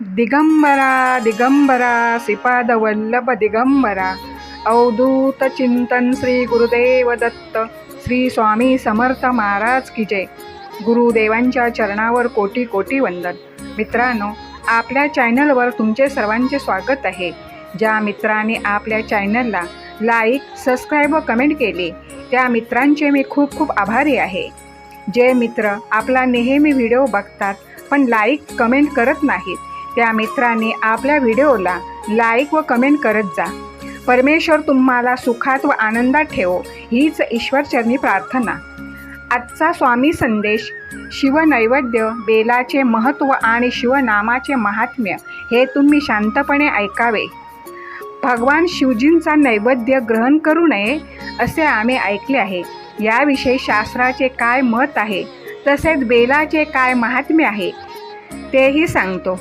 दिगंबरा दिगंबरा श्रीपाद वल्लभ दिगंबरा। अवधूत चिंतन श्री गुरुदेव दत्त श्री स्वामी समर्थ महाराज की जय। गुरुदेवांच्या चरणावर कोटी कोटी वंदन। मित्रांनो आपल्या चॅनलवर तुमचे सर्वांचे स्वागत आहे. ज्या मित्राने आपल्या चॅनलला लाईक सबस्क्राईब व कमेंट केले त्या मित्रांचे मी खूप खूप आभारी आहे. जे मित्र आपला नेहमी व्हिडिओ बघतात पण लाईक कमेंट करत नाहीत त्या मित्रांनी आपल्या व्हिडिओला लाईक व कमेंट करत जा. परमेश्वर तुम्हाला सुखात व आनंदात ठेवो हीच ईश्वरचरणी प्रार्थना. आजचा स्वामी संदेश शिवनैवेद्य बेलाचे महत्त्व आणि शिवनामाचे महात्म्य हे तुम्ही शांतपणे ऐकावे. भगवान शिवजींचा नैवेद्य ग्रहण करू नये असे आम्ही ऐकले आहे. याविषयी शास्त्राचे काय मत आहे तसेच बेलाचे काय महात्म्य आहे तेही सांगतो.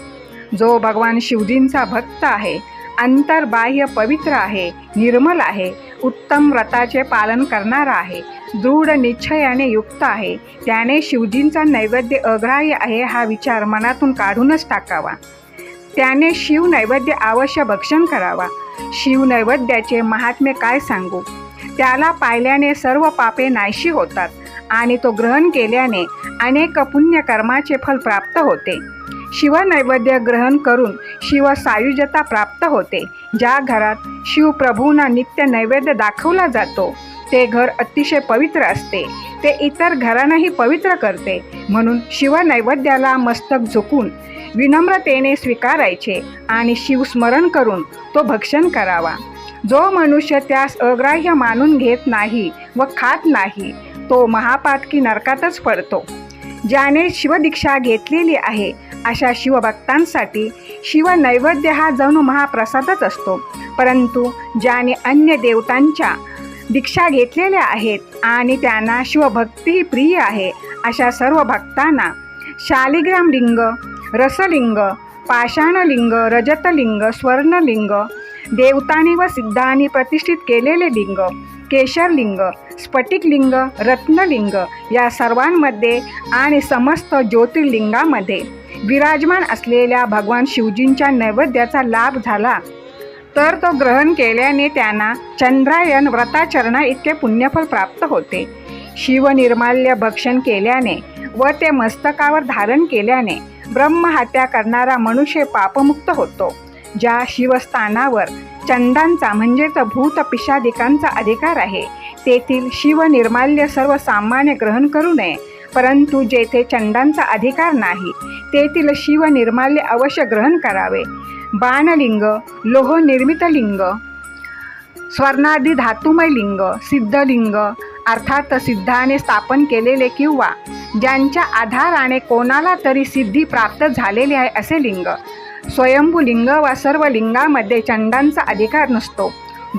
जो भगवान शिवजींचा भक्त आहे अंतर्बाह्य पवित्र आहे निर्मल आहे उत्तम व्रताचे पालन करणारा आहे दृढ निश्चयाने युक्त आहे त्याने शिवजींचा नैवेद्य अग्राह्य आहे हा विचार मनातून काढूनच टाकावा. त्याने शिव नैवेद्य अवश्य भक्षण करावा. शिव नैवेद्याचे महात्म्य काय सांगू? त्याला पाहिल्याने सर्व पापे नाहीशी होतात आणि तो ग्रहण केल्याने अनेक पुण्यकर्माचे फल प्राप्त होते. शिवनैवेद्य ग्रहण करून शिवसायुज्यता प्राप्त होते. ज्या घरात शिवप्रभूंना नित्य नैवेद्य दाखवला जातो ते घर अतिशय पवित्र असते. ते इतर घरांनाही पवित्र करते. म्हणून शिवनैवेद्याला मस्तक झुकून विनम्रतेने स्वीकारायचे आणि शिवस्मरण करून तो भक्षण करावा. जो मनुष्य त्यास अग्राह्य मानून घेत नाही व खात नाही तो महापातकी नरकातच पडतो. ज्याने शिवदीक्षा घेतलेली आहे अशा शिवभक्तांसाठी शिवनैवेद्य हा जणू महाप्रसादच असतो. परंतु ज्याने अन्य देवतांच्या दीक्षा घेतलेल्या आहेत आणि त्यांना शिवभक्ती प्रिय आहे अशा सर्व भक्तांना शालिग्राम लिंग रसलिंग पाषाणलिंग रजतलिंग स्वर्णलिंग देवतानी व सिद्धांनी प्रतिष्ठित केलेले लिंग केशरलिंग स्फटिकलिंग रत्नलिंग या सर्वांमध्ये आणि समस्त ज्योतिर्लिंगामध्ये विराजमान असलेल्या भगवान शिवजींच्या नैवेद्याचा लाभ झाला. तर तो ग्रहण केल्याने त्यांना चंद्रायन व्रताचरणा इतके पुण्यफल प्राप्त होते. शिवनिर्माल्य भक्षण केल्याने व ते मस्तकावर धारण केल्याने ब्रह्महत्या करणारा मनुष्य पापमुक्त होतो ज्या शिवस्थानावर चंदांचा म्हणजेच भूत पिशादिकांचा अधिकार आहे. तेथील शिवनिर्माल्य सर्वसामान्य ग्रहण करू नये. परंतु जेथे चंदांचा अधिकार नाही तेथील शिवनिर्माल्य अवश्य ग्रहण करावे. बाणलिंग लोहनिर्मित लिंग स्वर्णादी धातुमय लिंग सिद्धलिंग अर्थात सिद्धाने स्थापन केलेले किंवा ज्यांच्या आधाराने कोणाला तरी सिद्धी प्राप्त झालेली आहे असे लिंग. स्वयंभू लिंग सर्व लिंगामध्ये चंडांचा अधिकार नसतो.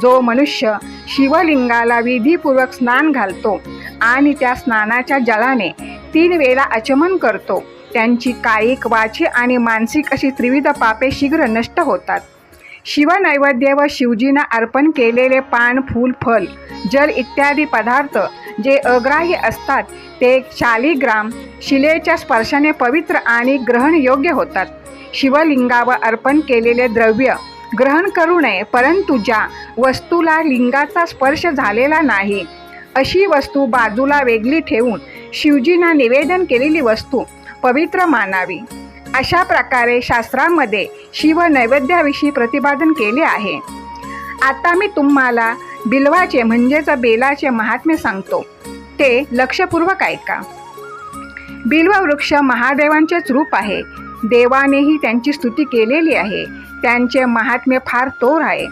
जो मनुष्य शिवलिंगाला विधीपूर्वक स्नान घालतो आणि त्या स्नानाच्या जलाने तीन वेळा आचमन करतो त्यांची कायिक वाची आणि मानसिक अशी त्रिविध पापे शीघ्र नष्ट होतात. शिवनैवेद्य व शिवजींना अर्पण केलेले पान फूल फल जल इत्यादी पदार्थ जे अग्राह्य असतात ते शालिग्राम शिलेच्या स्पर्शाने पवित्र आणि ग्रहणयोग्य होतात. शिवलिंगावर अर्पण केलेले द्रव्य ग्रहण करू नये परंतु ज्या वस्तूला लिंगाचा स्पर्श झालेला नाही अशी वस्तू बाजूला वेगळी ठेवून शिवजींना निवेदन केलेली वस्तू पवित्र मानावी. अशा प्रकारे शास्त्रामध्ये शिव नैवेद्याविषयी प्रतिपादन केले आहे. आता मी तुम्हाला बिलवाचे म्हणजेच बेलाचे महात्म्य सांगतो. ते लक्षपूर्वक ऐका. बिल्व वृक्ष महादेवांचेच रूप आहे. देवानेही त्यांची स्तुती केलेली आहे. त्यांचे महात्म्य फार तोर आहे.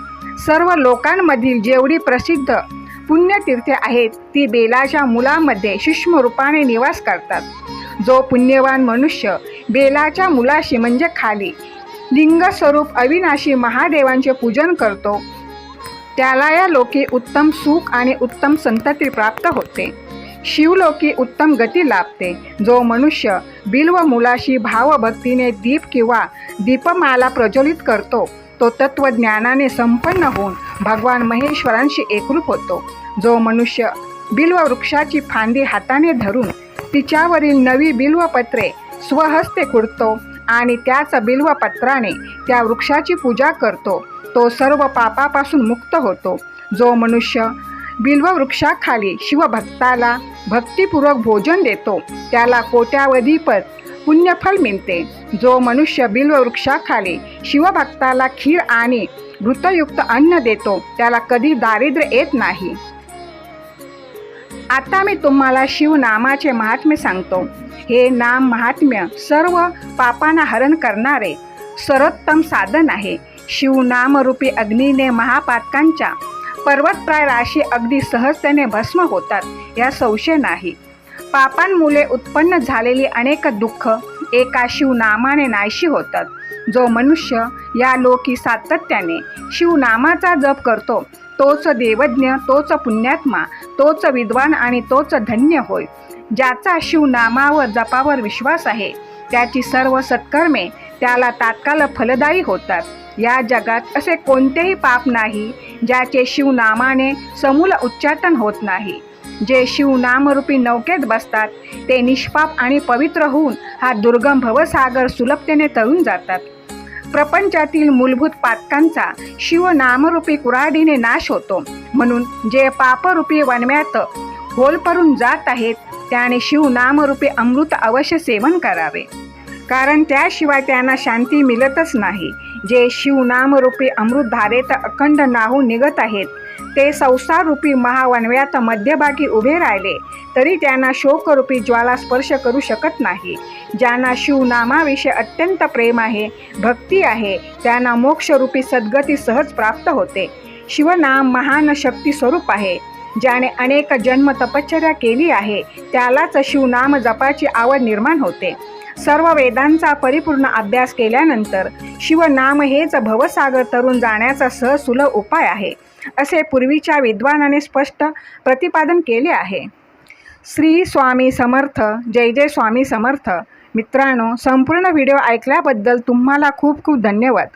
सर्व लोकांमधील जेवढी प्रसिद्ध पुण्यतीर्थे आहेत ती बेलाच्या मुलामध्ये सूक्ष्म रूपाने निवास करतात. जो पुण्यवान मनुष्य बेलाच्या मुलाशी म्हणजे खाली लिंगस्वरूप अविनाशी महादेवांचे पूजन करतो त्याला या लोके उत्तम सुख आणि उत्तम संतती प्राप्त होते. शिवलोकी उत्तम गती लाभते. जो मनुष्य बिल्व मुलाशी भावभक्तीने दीप किंवा दीपमाला प्रज्वलित करतो तो तत्वज्ञानाने संपन्न होऊन भगवान महेश्वरांशी एकरूप होतो. जो मनुष्य बिल्व वृक्षाची फांदी हाताने धरून तिच्यावरील नवी बिल्वपत्रे स्वहस्ते खुडतो आणि त्याच बिल्वपत्राने त्या वृक्षाची पूजा करतो तो सर्व पापापासून मुक्त होतो. जो मनुष्य बिल्व वृक्षाखाली शिवभक्ताला भक्तिपूर्वक भोजन देतो. त्याला कोट्यावधीपत पुण्यफल मिळते. जो मनुष्य बिल्ववृक्षाखाली शिवभक्ताला खीर आणि घृतयुक्त अन्न देतो त्याला कधी दारिद्र्य येत नाही. आता मी तुम्हाला शिवनामाचे महात्म्य सांगतो. हे नाम महात्म्य सर्व पापांना हरण करणारे सर्वोत्तम साधन आहे. शिवनामरूपी अग्नीने महापातकांच्या पर्वतप्राय राशी अगदी सहजतेने भस्म होतात या संशय नाही. पापांमुळे उत्पन्न झालेली अनेक दुःख एका शिवनामाने नाहीशी होतात. जो मनुष्य या लोकी सातत्याने शिवनामाचा जप करतो तोच देवज्ञ तोच पुण्यात्मा तोच विद्वान आणि तोच धन्य होय. ज्याचा शिवनामावर जपावर विश्वास आहे त्याची सर्व सत्कर्मे त्याला तात्काळ फलदायी होतात. या जगात असे कोणतेही पाप नाही ज्याचे शिवनामाने समूल उच्चाटन होत नाही. जे शिवनामरूपी नौकेत बसतात ते निष्पाप आणि पवित्र होऊन हा दुर्गम भवसागर सुलभतेने तळून जातात. प्रपंचातील मूलभूत पातकांचा शिवनामरूपी कुऱ्हाडीने नाश होतो. म्हणून जे पापरूपी वनव्यात होलपरून जात आहेत त्याने शिवनामरूपी अमृत अवश्य सेवन करावे. कारण त्याशिवाय त्यांना शांती मिळतच नाही. जे शिवनामरूपी अमृतधारेत अखंड नाहून निघत आहेत. ते संसाररूपी महावनव्यात मध्यभागी उभे राहिले तरी त्यांना शोकरूपी ज्वाला स्पर्श करू शकत नाही. ज्यांना शिवनामाविषयी अत्यंत प्रेम आहे भक्ती आहे त्यांना मोक्षरूपी सद्गती सहज प्राप्त होते. शिवनाम महान शक्ती स्वरूप आहे. ज्याने अनेक जन्म तपश्चर्या केली आहे त्यालाच शिवनाम जपाची आवड निर्माण होते. सर्व वेदांचा परिपूर्ण अभ्यास केल्यानंतर शिवनाम हेच भवसागर तरुण जाण्याचा सहसुलभ उपाय आहे असे पूर्वीच्या विद्वानाने स्पष्ट प्रतिपादन केले आहे. श्री स्वामी समर्थ जय जय स्वामी समर्थ. मित्रांनो संपूर्ण व्हिडिओ ऐकल्याबद्दल तुम्हाला खूप खूप धन्यवाद.